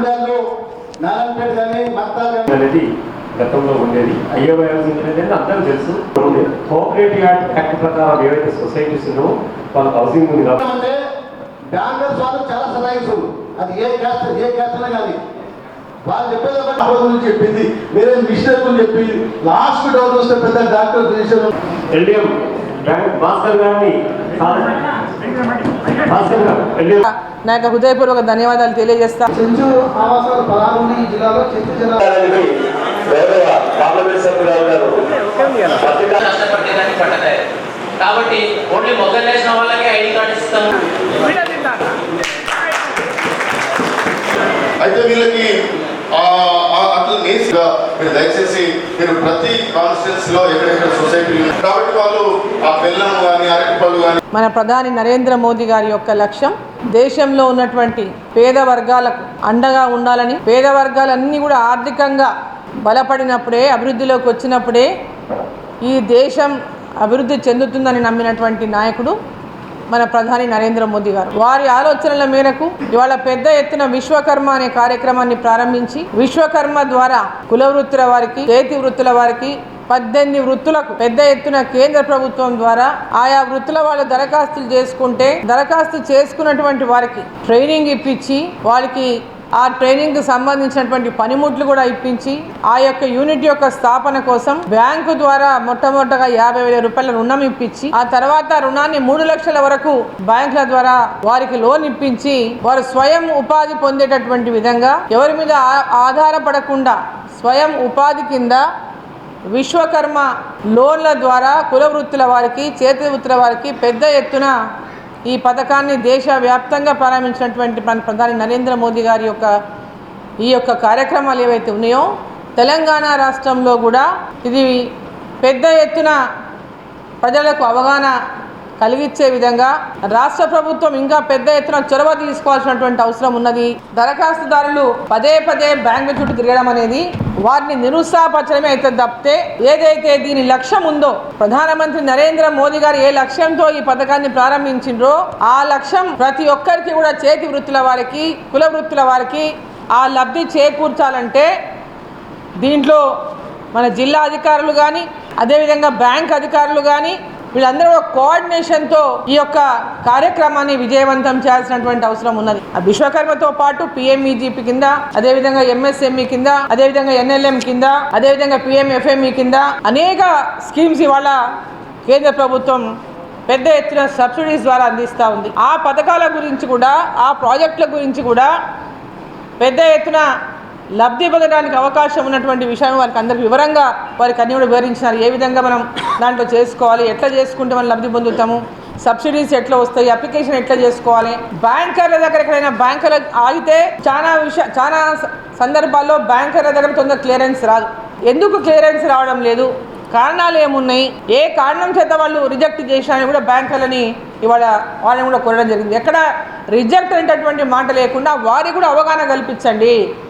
గూడెల్లో నారాయణపేట కానీ మత్తాలు కానీ అనేది గతంలో ఉండేది. అయ్యో అనేది అందరూ తెలుసు. కోఆపరేటివ్ యాక్ట్ యాక్ట్ ప్రకారం ఏవైతే సొసైటీస్ ఉన్నావో వాళ్ళకి హౌసింగ్ ఉంది కాబట్టి అంటే బ్యాంకర్స్ వాళ్ళు చాలా సలాయిస్తారు అది ఏ క్యాస్ట్ ఏ క్యాస్ట్ కానీ. వాళ్ళు చెప్పేది ఒకటి. చెప్పింది. వేరే మిస్టేక్ చెప్పి లాస్ట్ డౌన్ వస్తే పెద్ద డాక్టర్ ఎల్డిఎం బ్యాంక్ గారిని నా యొక్క హృదయపూర్వక ధన్యవాదాలు తెలియజేస్తా. చెంచు ఆవాసాలు పలానా ఈ జిల్లాలో చెంచు జిల్లా గౌరవ పార్లమెంట్ సభ్యురాలు గారు. పత్రికా కష్టపడితే కానీ పట్టలేదు కాబట్టి ఓన్లీ మొగ్గలు వేసిన వాళ్ళకి ఐడి కార్డు ఇస్తాము. అయితే వీళ్ళకి ఆ, ఆ, అట్లా నేసిగా మీరు దయచేసి మీరు ప్రతి కాన్స్టిట్యున్సీ లో ఎక్కడెక్కడ సొసైటీ కాబట్టి మన ప్రధాని నరేంద్ర మోదీ గారి యొక్క లక్ష్యం దేశంలో ఉన్నటువంటి పేద వర్గాలకు అండగా ఉండాలని పేద వర్గాలన్నీ కూడా ఆర్థికంగా బలపడినప్పుడే అభివృద్ధిలోకి వచ్చినప్పుడే ఈ దేశం అభివృద్ధి చెందుతుందని నమ్మినటువంటి నాయకుడు మన ప్రధాని నరేంద్ర మోదీ గారు. వారి ఆలోచనల మేరకు ఇవాళ పెద్ద ఎత్తున విశ్వకర్మ అనే కార్యక్రమాన్ని ప్రారంభించి విశ్వకర్మ ద్వారా కుల వృత్తుల వారికి చేతి వృత్తుల వారికి పద్దెనిమిది వృత్తులకు పెద్ద ఎత్తున కేంద్ర ప్రభుత్వం ద్వారా ఆయా వృత్తుల వాళ్ళు దరఖాస్తులు చేసుకుంటే దరఖాస్తు చేసుకున్నటువంటి వారికి ట్రైనింగ్ ఇప్పించి వాళ్ళకి ఆ ట్రైనింగ్కు సంబంధించినటువంటి పనిముట్లు కూడా ఇప్పించి ఆ యొక్క యూనిట్ యొక్క స్థాపన కోసం బ్యాంకు ద్వారా మొట్టమొదటగా యాభై వేల రూపాయల రుణం ఇప్పించి ఆ తర్వాత రుణాన్ని మూడు లక్షల వరకు బ్యాంకుల ద్వారా వారికి లోన్ ఇప్పించి వారు స్వయం ఉపాధి పొందేటటువంటి విధంగా ఎవరి మీద ఆధారపడకుండా స్వయం ఉపాధి కింద విశ్వకర్మ లోన్ల ద్వారా కుల వృత్తుల వారికి చేతి వృత్తుల వారికి పెద్ద ఎత్తున ఈ పథకాన్ని దేశవ్యాప్తంగా ప్రారంభించినటువంటి మన ప్రధాని నరేంద్ర మోదీ గారి యొక్క ఈ యొక్క కార్యక్రమాలు ఏవైతే ఉన్నాయో తెలంగాణ రాష్ట్రంలో కూడా ఇది పెద్ద ఎత్తున ప్రజలకు అవగాహన కలిగించే విధంగా రాష్ట్ర ప్రభుత్వం ఇంకా పెద్ద ఎత్తున చొరవ తీసుకోవాల్సినటువంటి అవసరం ఉన్నది. దరఖాస్తుదారులు పదే పదే బ్యాంకుల చుట్టూ తిరగడం అనేది వారిని నిరుత్సాహపరచడమే అయితే తప్పితే ఏదైతే దీని లక్ష్యం ఉందో ప్రధానమంత్రి నరేంద్ర మోదీ గారు ఏ లక్ష్యంతో ఈ పథకాన్ని ప్రారంభించిండ్రో ఆ లక్ష్యం ప్రతి ఒక్కరికి కూడా చేతి వృత్తుల వారికి కుల వృత్తుల వారికి ఆ లబ్ధి చేకూర్చాలంటే దీంట్లో మన జిల్లా అధికారులు కానీ అదేవిధంగా బ్యాంక్ అధికారులు కానీ వీళ్ళందరూ కోఆర్డినేషన్తో ఈ యొక్క కార్యక్రమాన్ని విజయవంతం చేయాల్సినటువంటి అవసరం ఉన్నది. ఆ విశ్వకర్మతో పాటు పిఎంఈజీపీ కింద అదేవిధంగా ఎంఎస్ఎంఈ కింద అదేవిధంగా ఎన్ఎల్ఎం కింద అదేవిధంగా పిఎంఎఫ్ఎంఈ కింద అనేక స్కీమ్స్ ఇవాళ కేంద్ర ప్రభుత్వం పెద్ద ఎత్తున సబ్సిడీస్ ద్వారా అందిస్తూ ఉంది. ఆ పథకాల గురించి కూడా ఆ ప్రాజెక్టుల గురించి కూడా పెద్ద ఎత్తున లబ్ధి పొందడానికి అవకాశం ఉన్నటువంటి విషయం వారికి అందరికి వివరంగా వారికి అన్ని కూడా వివరించినారు. ఏ విధంగా మనం దాంట్లో చేసుకోవాలి? ఎట్లా చేసుకుంటే మనం లబ్ధి పొందుతాము? సబ్సిడీస్ ఎట్లా వస్తాయి? అప్లికేషన్ ఎట్లా చేసుకోవాలి? బ్యాంకర్ల దగ్గర ఎక్కడైనా బ్యాంకర్ల ఆగితే చాలా విషయ చాలా సందర్భాల్లో బ్యాంకర్ల దగ్గర తొందర క్లియరెన్స్ రాదు. ఎందుకు క్లియరెన్స్ రావడం లేదు? కారణాలు ఏమున్నాయి? ఏ కారణం చేత వాళ్ళు రిజెక్ట్ చేసినా కూడా బ్యాంకర్లని ఇవాళ వాళ్ళని కూడా కోరడం జరిగింది. ఎక్కడ రిజెక్ట్ అనేటటువంటి మాట లేకుండా వారికి కూడా అవగాహన కల్పించండి.